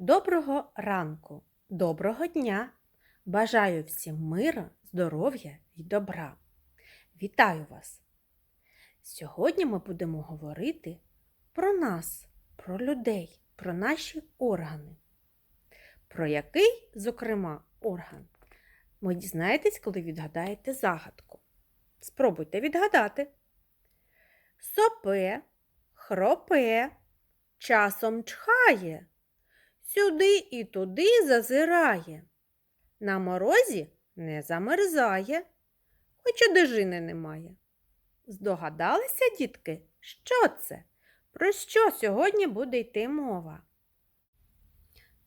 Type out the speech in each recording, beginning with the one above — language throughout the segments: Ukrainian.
Доброго ранку, доброго дня! Бажаю всім мира, здоров'я і добра. Вітаю вас! Сьогодні ми будемо говорити про нас, про людей, про наші органи. Про який, зокрема, орган? Ви дізнаєтесь, коли відгадаєте загадку. Спробуйте відгадати. Сопе, хропе, часом чхає, сюди і туди зазирає. На морозі не замерзає, хоч одежини немає. Здогадалися, дітки, що це? Про що сьогодні буде йти мова?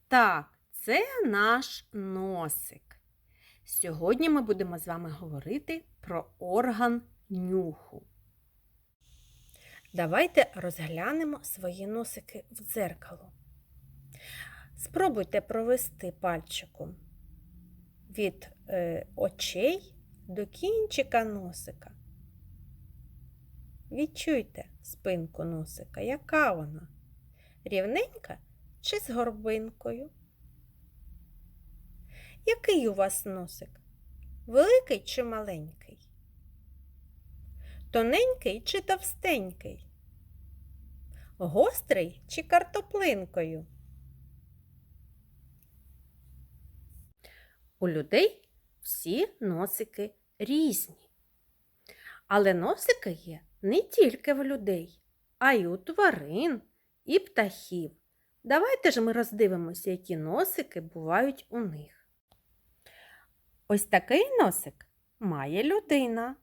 Так, це наш носик. Сьогодні ми будемо з вами говорити про орган нюху. Давайте розглянемо свої носики в дзеркало. Спробуйте провести пальчиком від е, очей до кінчика носика. Відчуйте спинку носика, яка вона? Рівненька чи з горбинкою? Який у вас носик? Великий чи маленький? Тоненький чи товстенький? Гострий чи картоплинкою? У людей всі носики різні. Але носики є не тільки в людей, а й у тварин і птахів. Давайте ж ми роздивимося, які носики бувають у них. Ось такий носик має людина.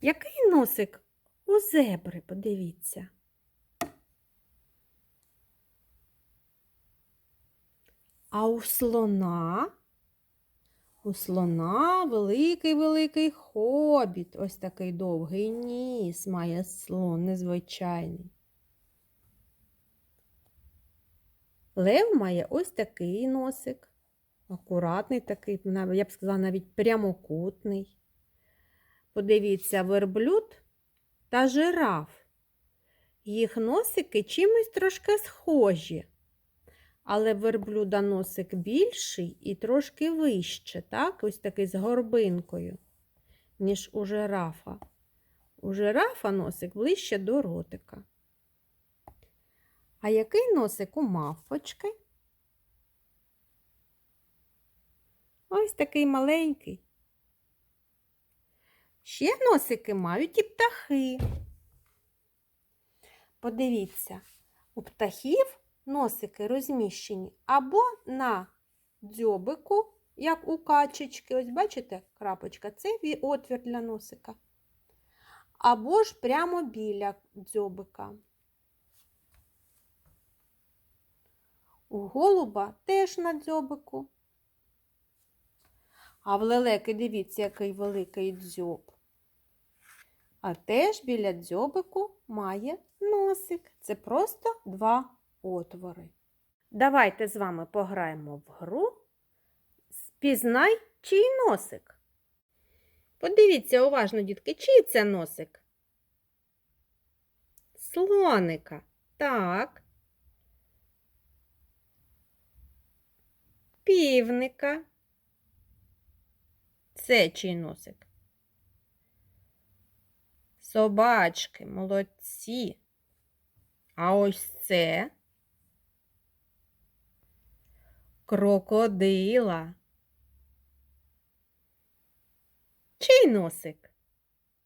Який носик у зебри, подивіться? А у слона? У слона великий-великий хобіт. Ось такий довгий ніс має слон незвичайний. Лев має ось такий носик. Акуратний такий, я б сказала, навіть прямокутний. Подивіться, верблюд та жираф. Їх носики чимось трошки схожі. Але верблюда носик більший і трошки вище, так? ось такий з горбинкою, ніж у жирафа. У жирафа носик ближче до ротика. А який носик у мавпочки? Ось такий маленький. Ще носики мають і птахи. Подивіться, у птахів носики розміщені або на дзьобику, як у качечки. Ось бачите, крапочка, це отвір для носика. Або ж прямо біля дзьобика. У голуба теж на дзьобику. А в лелеки дивіться, який великий дзьоб. А теж біля дзьобику має носик. Це просто два отвори. Давайте з вами пограємо в гру. Спізнай чий носик. Подивіться уважно, дітки, чий це носик? Слоника. Так. Півника. Це чий носик? Собачки, молодці. А ось це крокодила. Чий носик?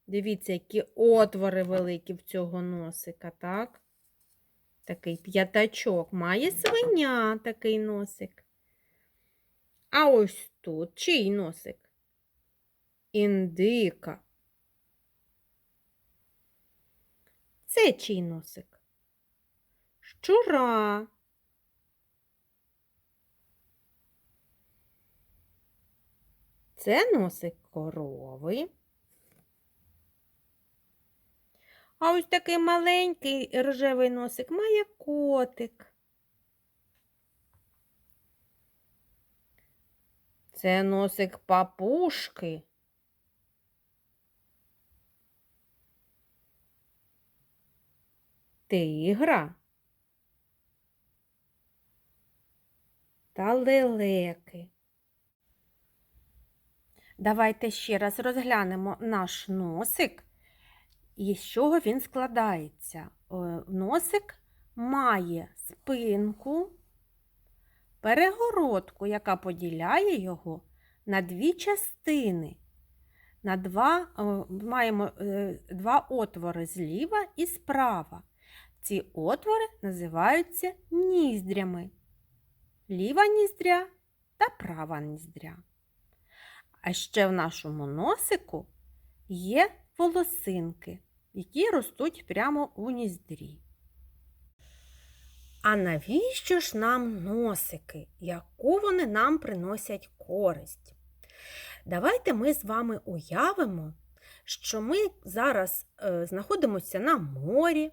Дивіться, які отвори великі в цього носика, так? Такий п'ятачок. Має свиня такий носик. А ось тут чий носик? Індика. Це чий носик? Щура. Це носик корови. А ось такий маленький рожевий носик має котик. Це носик папушки. Тигра та лелеки. Давайте ще раз розглянемо наш носик і з чого він складається. Е, Носик має спинку, перегородку, яка поділяє його на дві частини. На два, е, маємо е, два отвори зліва і справа. Ці отвори називаються ніздрями. Ліва ніздря та права ніздря. А ще в нашому носику є волосинки, які ростуть прямо у ніздрі. А навіщо ж нам носики? Яку вони нам приносять користь? Давайте ми з вами уявимо, що ми зараз е, знаходимося на морі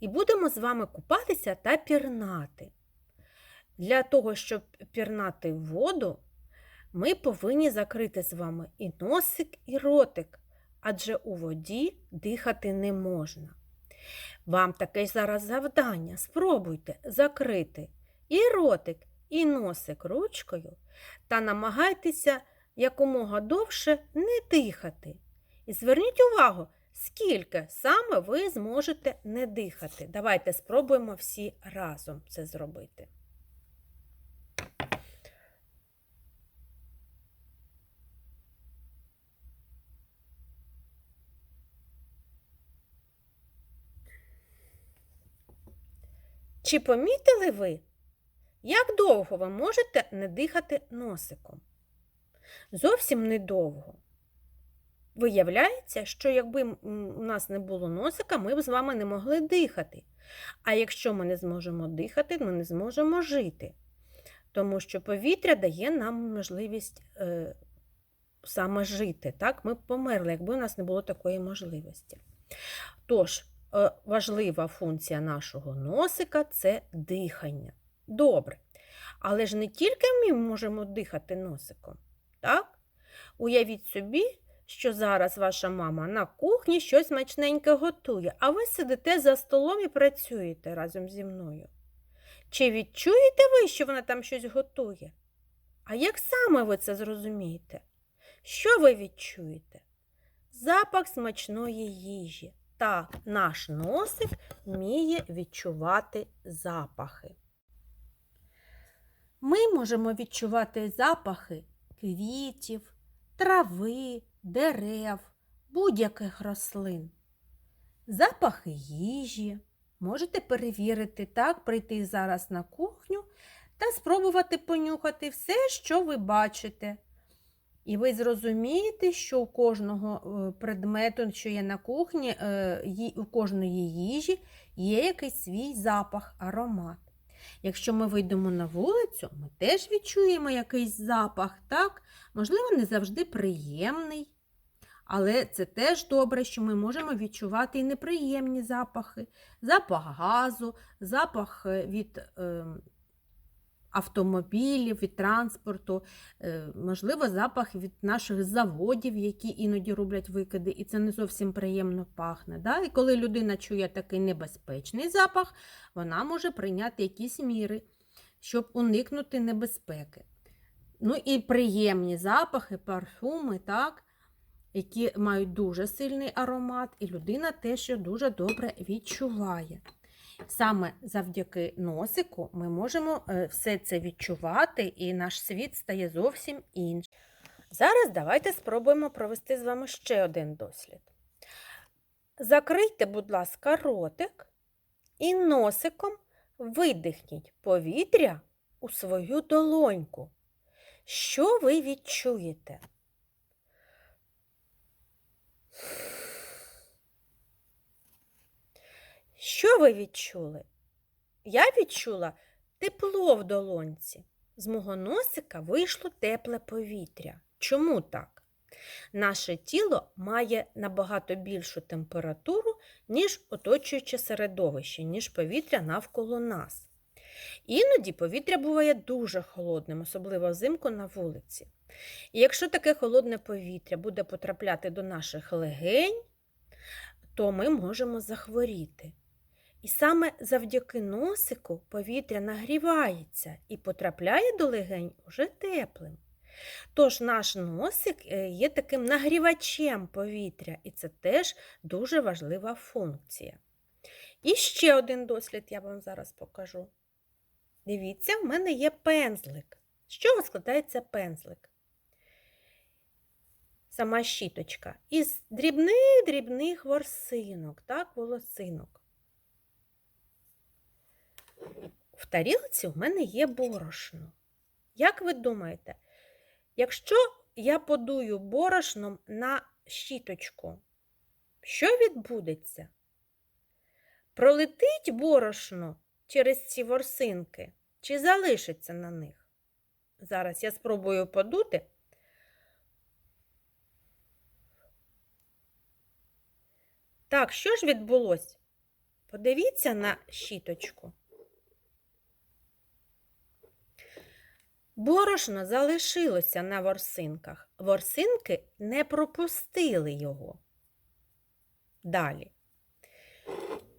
і будемо з вами купатися та пірнати. Для того, щоб пірнати воду, ми повинні закрити з вами і носик, і ротик, адже у воді дихати не можна. Вам таке зараз завдання. Спробуйте закрити і ротик, і носик ручкою та намагайтеся якомога довше не дихати. І зверніть увагу, скільки саме ви зможете не дихати. Давайте спробуємо всі разом це зробити. Чи помітили ви, як довго ви можете не дихати носиком? Зовсім недовго. Виявляється, що якби у нас не було носика, ми б з вами не могли дихати. А якщо ми не зможемо дихати, ми не зможемо жити. Тому що повітря дає нам можливість е, саме жити. Так? Ми б померли, якби у нас не було такої можливості. Тож, важлива функція нашого носика це дихання. Добре. Але ж не тільки ми можемо дихати носиком. Так? Уявіть собі, що зараз ваша мама на кухні щось смачненьке готує, а ви сидите за столом і працюєте разом зі мною. Чи відчуєте ви, що вона там щось готує? А як саме ви це зрозумієте? Що ви відчуєте? Запах смачної їжі. Так, наш носик вміє відчувати запахи. Ми можемо відчувати запахи квітів, трави, дерев, будь-яких рослин. Запахи їжі. Можете перевірити так, прийти зараз на кухню та спробувати понюхати все, що ви бачите. І ви зрозумієте, що у кожного е, предмету, що є на кухні, е, у кожної їжі є якийсь свій запах, аромат. Якщо ми вийдемо на вулицю, ми теж відчуємо якийсь запах, так? Можливо, не завжди приємний. Але це теж добре, що ми можемо відчувати і неприємні запахи, запах газу, запах е, від е, автомобілів, від транспорту, е, можливо, запах від наших заводів, які іноді роблять викиди, і це не зовсім приємно пахне. Да? І коли людина чує такий небезпечний запах, вона може прийняти якісь міри, щоб уникнути небезпеки. Ну і приємні запахи, парфуми, так? які мають дуже сильний аромат, і людина теж дуже добре відчуває. Саме завдяки носику ми можемо е, все це відчувати, і наш світ стає зовсім іншим. Зараз давайте спробуємо провести з вами ще один дослід. Закрийте, будь ласка, ротик і носиком видихніть повітря у свою долоньку. Що ви відчуєте? Ви відчули? Я відчула тепло в долонці. З мого носика вийшло тепле повітря. Чому так? Наше тіло має набагато більшу температуру, ніж оточуюче середовище, ніж повітря навколо нас. Іноді повітря буває дуже холодним, особливо взимку на вулиці. І якщо таке холодне повітря буде потрапляти до наших легень, то ми можемо захворіти. І саме завдяки носику повітря нагрівається і потрапляє до легень уже теплим. Тож наш носик е, є таким нагрівачем повітря, і це теж дуже важлива функція. І ще один дослід я вам зараз покажу. Дивіться, в мене є пензлик. З чого складається пензлик? Сама щіточка. Із дрібних-дрібних ворсинок, так, волосинок. В тарілці в мене є борошно. Як ви думаєте, якщо я подую борошном на щіточку, що відбудеться? Пролетить борошно через ці ворсинки чи залишиться на них? Зараз я спробую подути. Так, що ж відбулося? Подивіться на щіточку. Борошно залишилося на ворсинках. Ворсинки не пропустили його. Далі.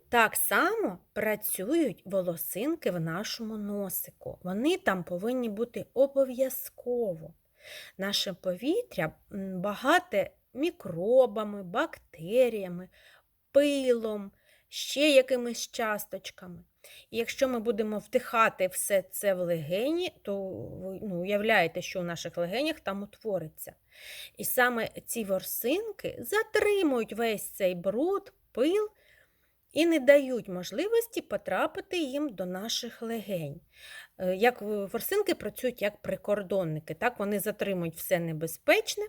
Так само працюють волосинки в нашому носику. Вони там повинні бути обов'язково. Наше повітря багате мікробами, бактеріями, пилом, ще якимись часточками. І якщо ми будемо вдихати все це в легені, то ви ну, уявляєте, що у наших легенях там утвориться. І саме ці ворсинки затримують весь цей бруд, пил і не дають можливості потрапити їм до наших легень. Е, Як ворсинки працюють як прикордонники, так вони затримують все небезпечне.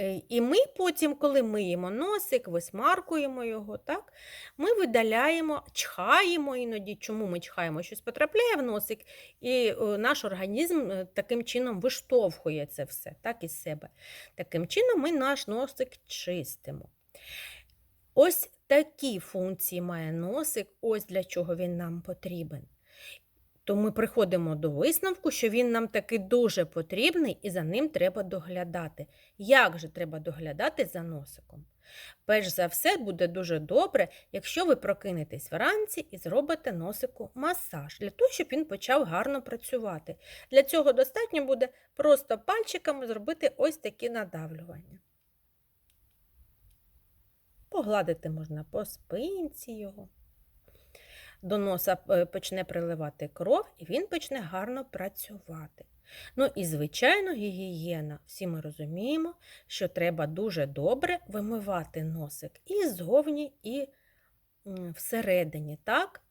Е, І ми потім, коли миємо носик, висмаркуємо його, так, ми видаляємо, чхаємо іноді. Чому ми чхаємо? Щось потрапляє в носик, і е, наш організм е, таким чином виштовхує це все так, із себе. Таким чином ми наш носик чистимо. Ось такі функції має носик, ось для чого він нам потрібен. То ми приходимо до висновку, що він нам таки дуже потрібний і за ним треба доглядати. Як же треба доглядати за носиком? Перш за все, буде дуже добре, якщо ви прокинетесь вранці і зробите носику масаж, для того, щоб він почав гарно працювати. Для цього достатньо буде просто пальчиками зробити ось такі надавлювання. Погладити можна по спинці його. До носа е, почне приливати кров, і він почне гарно працювати. Ну і, звичайно, гігієна. Всі ми розуміємо, що треба дуже добре вимивати носик і ззовні, і всередині. Так?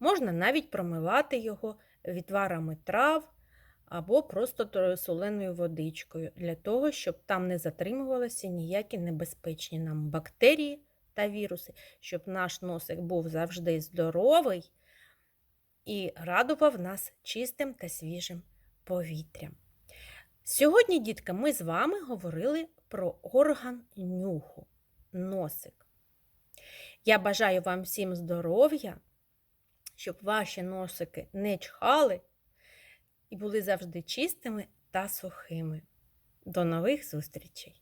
Можна навіть промивати його відварами трав або просто соленою водичкою, для того, щоб там не затримувалися ніякі небезпечні нам бактерії та віруси, щоб наш носик був завжди здоровий і радував нас чистим та свіжим повітрям. Сьогодні, дітка, ми з вами говорили про орган нюху, носик. Я бажаю вам всім здоров'я, щоб ваші носики не чхали і були завжди чистими та сухими. До нових зустрічей!